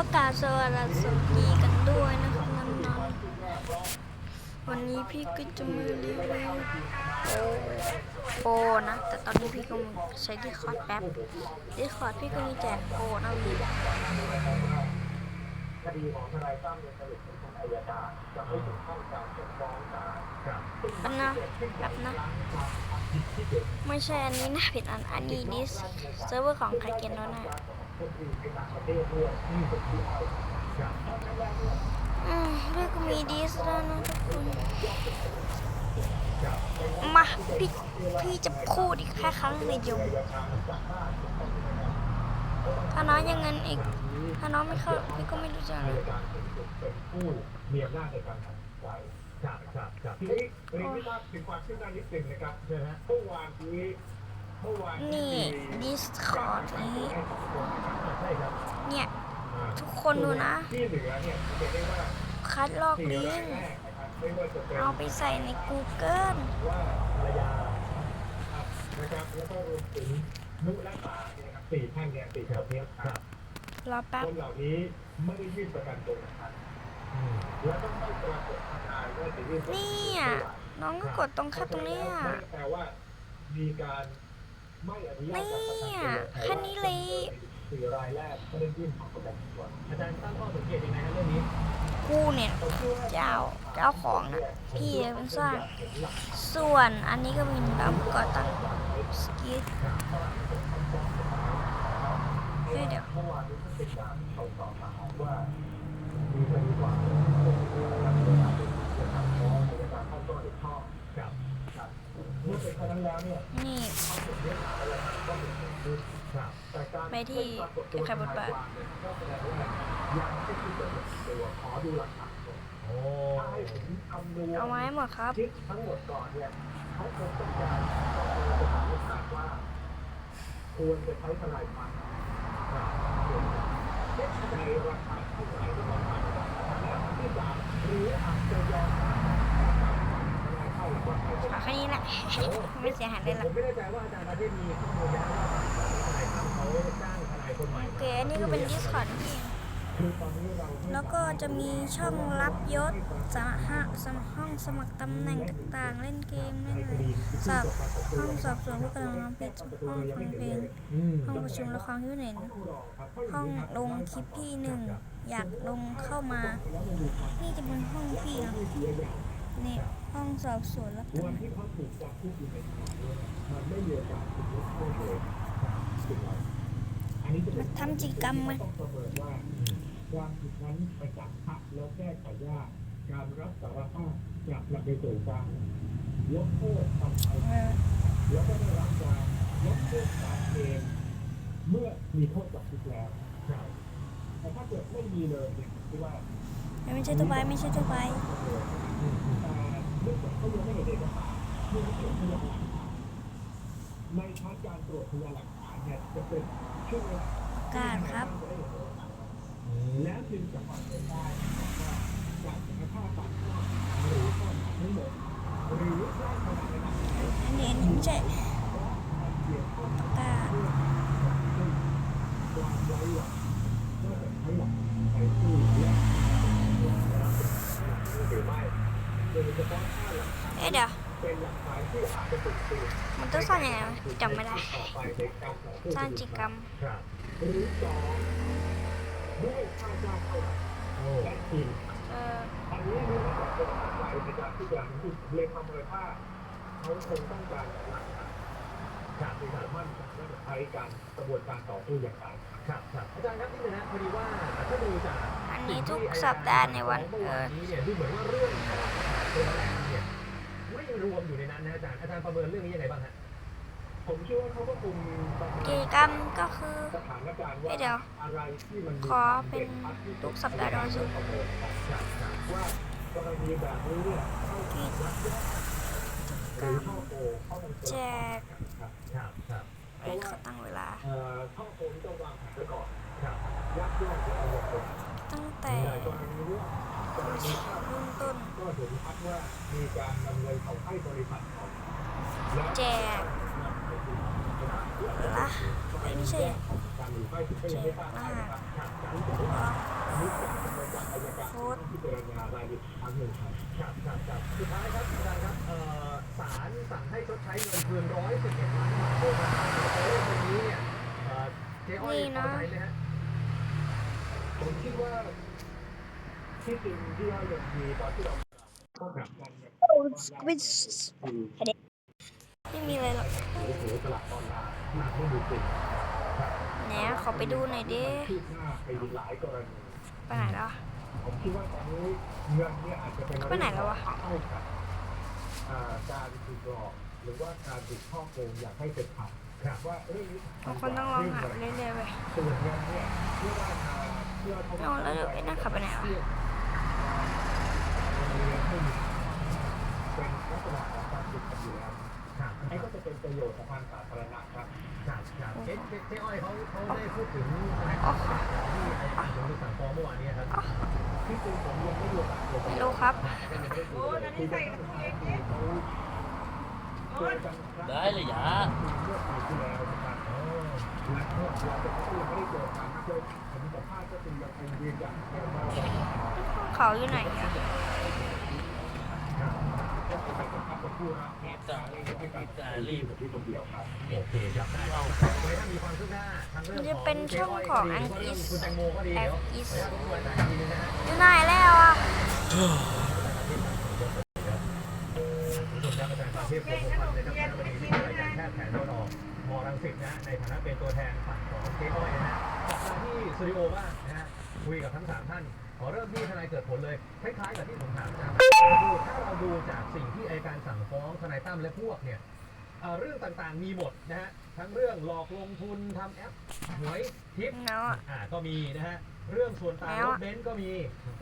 ก็กรารสวัสดีกันด้วยนะครับน้องๆวันนี้พี่ก็จะมารีวิวโปโปนะ แต่ตอนนี้พี่ก็ใช้ดีคอร์ดแป๊บดีคอร์ดพี่ก็มีแจกโปนะวีคดีของทนายตั้มในสรุปเป็นของอายการจะไม่ถึงขั้นการส่งฟ้องศาลครับแบนะแป๊บนะ ไม่ใช่อันนี้นะผิดอัน อันนี้ดิสเซิร์ฟเวอร์ของใครเกนโนนะ อื่นในต่างประเทศด้วยนี่เป็นที่เอาครับอืมพี่ก็มีดิสแล้วนะทุกคนครับมาพี่พี่จะพูดอีกแค่ครั้งในเดียวถ้าน้องยังเงินอีก ถ้าน้องไม่เข้าพี่ก็ไม่รู้จะอายการสูงสุดเป็นผู้มีอำนาจในการตัดสินใจครับครับครับทีนี้เรียนไม่ทราบถึงความคืบหน้านิดหนึ่งนะครับใช่ไหมเมื่อวานนี้เมื่อวานนี่ดิสคอร์ดนี้ใช่ครับ เนี่ยอ่าทุกคนดูนะที่เหลือเนี่ยจะได้ว่าคัดลอกสี่ลิรายงก์แรกนะครับไม่ว่าจะเป็นเอาไปใส่ใน Google ว่าภรรยาครับนะครับแล้วก็รวมถึงนุและป๋าเนี่ยนะครับสี่ท่านเนี่ยสี่คนเนี้ครับรอแป๊บคนเหล่านี้ไม่ได้ยื่นประกันตัวนะครับอืมแล้วก็ไม่ปรากฏทนายว่าจะยื่นประกันตัวเนี่ยน้องก็กดตรงแค่ตรงเนี้ยแปลว่ามีการไม่อนุญาตเนี่การประกันตัวยแค่นี้เลย สี่รายแรกไม่ได้ยื่นขอประกันตัวอาจารย์ตั้งข้อสังเกตยังไงครับเรื่องนี้กูเนี่ยเจ้าเจ้าของนะพี่เป็นสร้างส่วนอันนี้ก็เป็นแบบก่อตั้งสกิทเฮ้ยเดี๋ยวเมื่อวาน นี้ก็เป็นการส่งต่อมาว่ามีคดีความนะครับเรื่องการเป็นเรื่องการฟ้องในการเข้าตัวเด็กชอบครับครับเมื่อเป็นเช่นนั้นแล้วเนี่ยนี่เขาถึงเรื่องอะไรก็เป็นเรื่องขึ้นครับแต่การไปที่ม่ปรากฏตัวใครบทบาททนายความเนี่ยก็แสดงว่ายังไม่ได้เกิดตัวขอดูหลักฐานก่อนถ้าให้ผมคำนวณเอาไว้หมดครับคิดทั้งหมดก่อนเนี่ยเขาคงต้องการต้องการจะถามลูกค้าว่าควรจะใช้ทนายความในราคาเท่าไหร่ก็ประมาณและอันที่สามหรืออาจจะยอมทนาย เข้าหรือาแค่นี้แหละ ไม่เสียหายเลยหรผอกมไม่แน่ใจว่าอาจารย์ประโอเคอันนี้ก็เป็น Discord นี่เองคือตอนนี้เราแล้วก็จะมีช่องรับยศสมหะสมห้องสมัครตำแหน่งต่างๆ เล่นเกมเล่นอะไรสอบห้องสอบสวนผู้กำลังทำผิดห้องฟังเพลงห้องประชุมและความคิดเห็นห้องลงคลิปพี่หนึ่งอยากลงเข้ามา นี่จะเป็นห้องพี่นะนี่ ห้องสอบสวนและวันที่เขาถูกจับผู้อยู่ในข่าวเนี่ยมันไม่มีโอกาสถูกยกโทษเลยถูกไหมอันนี้จะเป็มานทำกิจกรรมมาต้องประเมินว่าความผิดนั้นไปจับพักแล้วแก้ไขยากการรับสารภาพจะนำไปสู่การยกโทษทำไปเออแล้วก็ได้รับการยกโทษตามเกณฑ์เมื่อมีโทษจำคุกแล้วครับแต่ถ้าเกิดไม่มีเลยเนี่ยคือว่าไม่ใช่ตัวใบไม่ใช่ตัวใบแต่เนื่องจากเขายังไม่เห็นเอ การครับ แล้วจึงจะประเนได้ว่ากสภาพบาดหรือข้อหาทั้งหมดหรือได้ขนาระดับไหนอันนี้ไม่ใช่มันเกี่งประกาศความไว้หลักว่าจะใช้หลักไปสู้ เอ๊ะเดี๋ยวเป็นหลักฐานที่อะมันต้องสร้างยังไงจำไม่ได้สร้างกิจกรรมครับหรือสองด้วยค่าจ้างเท่าไหร่และจริงเออเป็นปัจจัยในกรที่จะเรียนประเมินว่าเขาคงต้องการหลักฐานครับในสารมั่นจากใช้การกระบวนการต่อสู้อย่างไรครับครับอาจารย์ครับนี่นะพอดีว่าถ้าดูจากอันนี้ทุกสัปดาห์ในวันเกิดที่เหมือนว่าเรื่อง ตัวแรกเนี่ยไม่รวมอยู่ในนั้นนะอาจารย์อาจารย์ประเมินเรื่องนี้ยังไงบ้างฮะผมเชื่อว่าเขาก็คงประมาณกิจกรรมก็คือสถานการณ์เอ้ว่ายเดี๋ยวอะไรที่มันมีขอเป็นทุกสัปดาห์ด้วยสิว่ากรณีแบบนี้เนี่ยเข้ากิจยักยอกหรือช่อโกงเข้าบังแจกครับครับครับเอ้ยเขาตั้งเวลาเอ่อช่อโกงที่ต้องวางแผนไว้ก่อนครับยักยอกจะเอาเงินไปตั้งแต้นก็เห็นชัดว่ามีการนำเงินของให้บริษัทขาแล้วแจกละเอ้ยไม่ใช่การหรือไม่ก็ยังไม่ทราบนะครับครับจากที่ผมได้รู้จากจำนวนจารที่เจรญารายละเอียดอีกครั้งหนึ่งครับครับครับครับสุดท้ายครับอาจารย์ครับเอ่อศาลสั่งให้ชดใช้เงินคืนร้อยสิบเอ็ดล้านบาทโดยประมาณตัวเลขวันนี้เนี่ยเอ่อเจ๊อ้อยพอใจไหมฮะผมคิดว่า ไม่ไม่มีอะไรหรอกหรือถือตลาดออนไลน์หนักไม่ดูจริงแหนขอไปดูหน่อยดิไปไหนแล้วอะผมคิดว่าตอนนี้เงินเนี่ยอาจจะเป็นไปไหนแล้ววะเท่ากับอ่าการถูกหลอกหรือว่าการถูกช่อโกงอยากให้เป็นธรรมครับว่าเอ้ยบางคนต้องลองหาไปเรื่อยๆไปส่วนเงินเนี่ยเพื่อว่าเพื่อเขาแล้วเดี๋ยวไอ้นั่นขับไปไหนวะ เป็นลักษณะของการติดกันอยู่แล้วครับไอ้ก็จะเป็นประโยชน์ของทางสาธารณะครับครับครับเจ๊เจ๊เจ๊อ้อยเขาเขาได้พูดถึงทนายความที่อายการสูงสุดสั่งฟ้องเมื่อวานนี้ครับที่จริงผมยังไม่รู้จักเลยไม่รู้ครับโอ้นั่นนี่ใส่กันเองเนี่ยเขาเจอกันครั้งได้เลยยะเมื่อปีที่แล้วนะครับและเมื่อเราจะพูดไม่ได้เจอกันเคยผมสัมภาษณ์ก็คือยังเป็นยืนยันแค่ว่าห้องเขาอยู่ไหนอะ ก็เป็น การสัมภาษณ์กับผู้รับเหตุการณ์ให้การตัดสินที่ที่คนเดียวครับโอเคครับได้เอาไว้ถ้ามีความคืบหน้าทางเรื่องมันจะเป็นช่องของอังกิสคุณแตงโมก็ดีแล้วอิสออนุญาตรบกวนอาจารย์อีกทีนึงนะฮะอยู่ไหนแล้วอะมอาจารย์ปาเทพโพธิ์พันธ์นะครับคณะบดีวิทยาลัยการแพทย์แผนตะวันออกมรังสิตนะฮะในฐานะเป็นตัวแทนฝั่งของเจ๊อ้อยนะฮะกลับมาที่สตูดิโอบ้างนะฮะคุยกับทั้งสามท่าน ขอเริ่มที่ทนายเกิดผลเลยคล้ายๆกับที่ผมถามอาจารย์ดูถ้าเราดูจากสิ่งที่อัยการสั่งฟ้องทนายตั้มและพวกเนี่ยเอ่อเรื่องต่างๆมีหมดนะฮะทั้งเรื่องหลอกลงทุนทำแอปหวยทิปเนาะอ่าก็มีนะฮะเรื่องส่วนต่างแล้วรอะถเบนซ์ก็มี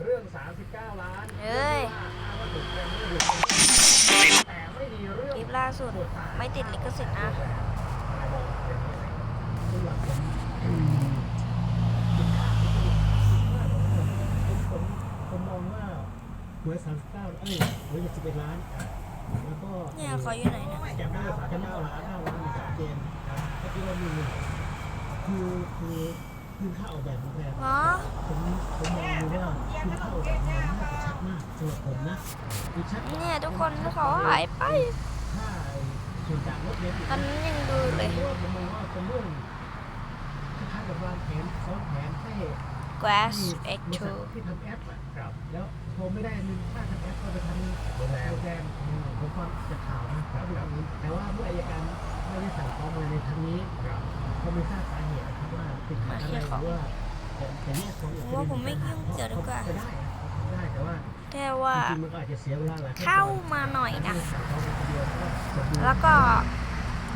เรื่อง 39 ล้านเอ้ยว่าอ้างว่าถูกแกรมมี่ดูดแต่ไม่มีเรื่องคลิปล่าสุดส่วนต่างไม่ติดลิขสิทธิ์นะ ซึ่งหลังผมอืมผมผมม องว่าหวยสามสิบเก้าเอ้ยหวยสิบเอ็ดล้าน แล้วก็เนี่ยเขาอยู่ไหนเนี่ยแกมได้สามสิบเก้าล้านห้าล้านในสามเกมนะก็คิดว่ามีคือคือคือค่าออกแบบของแพงอ๋อผมผมมองดูว่าคือค่าออกแบบมันน่าจะชัดมากสำหรับผมนะคือชัดเนี่ยทุกคนเขาหายไปค่าส่วนต่างรถเมล์ตอนนั้นยังดูเลยเพราะว่าผมมองว่าเป็นเรื่องคล้ายๆกับวางแผนซ้อนแผนให้ Grass ที่ X บริษัท2ที่ทำแอปอะครับแล้วพอไม่ได้เงินค่าทำแอปก็ไปทำโรงแรมโปรแกรมอืมผมฟังจากข่าวนะเขาดูตรงนี้แต่ว่าเมื่ออัยการไม่ได้สั่งฟ้องมาในทางนี้ครับเขาไม่ทราบสาเหตุนะครับว่าติดขัดอะไรหรือว่าแต่แต่เนี่ยของอีกผมว่าผมไม่ยุ่งเกี่ยวดีกว่าจะได้นะได้แต่ว่าแค่ว่าจริงๆมันก็อาจจะเสียเวลาหลายขั้นตอนเข้ามาหน่อยนะสั่งฟ้องไปคนเดียวก็สมบูรณ์แล้วก็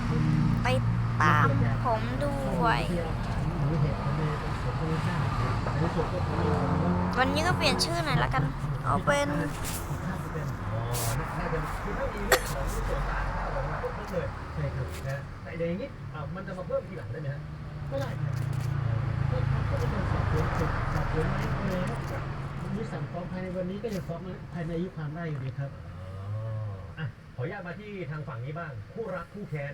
เป็นไปตามผมด้วย หรือเหตุผลในผมก็ไม่ทราบในที่สุดก็ผมไม่รู้ว่าวันนี้ก็เปลี่ยนชื่อหน่อยละกัน เอาเป็นน่าจะเป็นอ๋อน่าจะคือถ้ามีเรื่องของส่วนต่างถ้าออกมาก็ครบเลยใช่ครับนะแต่อย่างนี้อะมันจะมาเพิ่มทีหลังได้ไหมฮะไม่ได้ครับก็ก็จะเป็นสอบสวนสุดสอบสวนไม่ไม่แล้ววันนี้สั่งฟ้องภายในวันนี้ก็จะฟ้องภายในอายุความได้อยู่ดีครับอะขออนุญาตมาที่ทางฝั่งนี้บ้าง คู่รักคู่แค้น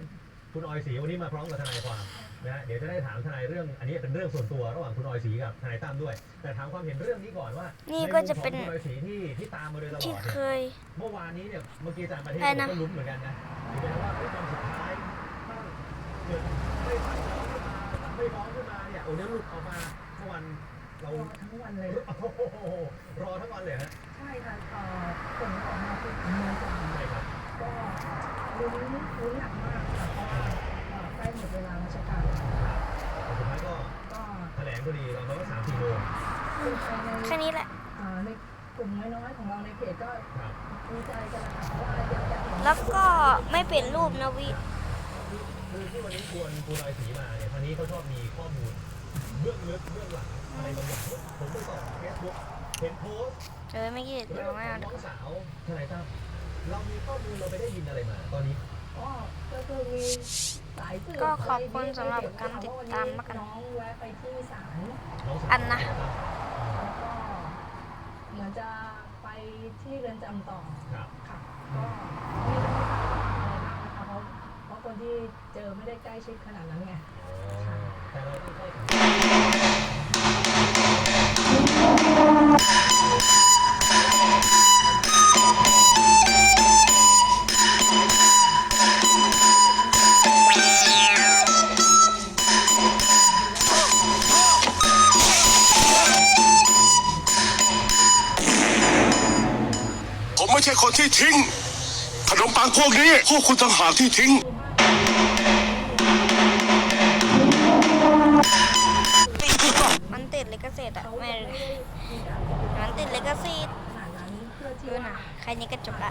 คุณออยศรีวันนี้มาพร้อมกับทนายความนะฮะเดี๋ยวจะได้ถามทนายเรื่องอันนี้เป็นเรื่องส่วนตัวระหว่างคุณออยศรีกับทนายตั้มด้วย แต่ถามความเห็นเรื่องนี้ก่อนว่านี่นี่ก็จะเป็นคุณออยศรีที่ที่ตามมาโดยตลอดที่เนี่ยเคยเมื่อวานนี้เนี่ยเมื่อกี้อาจารย์ประเทศอะไรนะก็ลุ้นเหมือนกันนะถึงแม้ว่าเอ้ยตอนสุดท้ายถ้าเกิดไม่ฟ้องขึ้นมาไม่ฟ้องขึ้นมาเนี่ยโอ้เนี่ยหลุดออกมาเมื่อวันเรารอทั้งวันเลยโอ้โหรอทั้งวันเลยฮะใช่ค่ะเอ่อผลออกมาคือเมืองจันทร์ใช่ครับก็ ลุ้นลุ้นหนักมากค่ะเพราะว่าเอ่อใกล้หมดเวลาราชการแล้วแต่สุดท้ายก็ก็แถลงพอดีตอนนั้นก็สามสี่โมงคือภายในแค่นี้แหละ เอ่อในกลุ่มน้อยๆของเราในเพจก็ครับดีใจกันนะคะเพราะว่าอยากจะเห็นแล้วก็ไม่เปลี่ยนรูปนะวิ คือที่วันนี้ชวนคุณออยศรีมาเนี่ยคราวนี้เขาชอบมีข้อมูลเบื้องลึกเบื้องหลังอะไรบางอย่างผมไปส่องเฟซบุ๊กเห็นโพสต์เจอไม่กี่เรื่เดี๋อยงวไม่ขอเอางเดี๋น้ยวองสาวทนายตั้ม เรามีข้อมูลเราไปได้ยินอะไรมาตอนนี้ ก็ก็คือมีสายสืบก็ขอบคุณสำหรับการติดตามแล้วกัน น้องแวะไปที่ศาล น้องสาวอันนะ แล้วก็เหมือนจะไปที่เรือนจำต่อครับ ค่ะ ก็ไม่ได้ทราบว่าอะไรบ้างนะคะเพราะเพราะคนที่เจอไม่ได้ใกล้ชิดขนาดนั้นไงอ๋อ ไม่ใช่คนที่ทิ้ง ขนมปังพวกนี้พวกคุณต่างหากที่ทิ้ง มันติดลิขสิทธิ์อะแม่มันติดลิขสิทธิ์ขนาดนั้นเพื่อที่ดูนะใครนี้ก็จบได้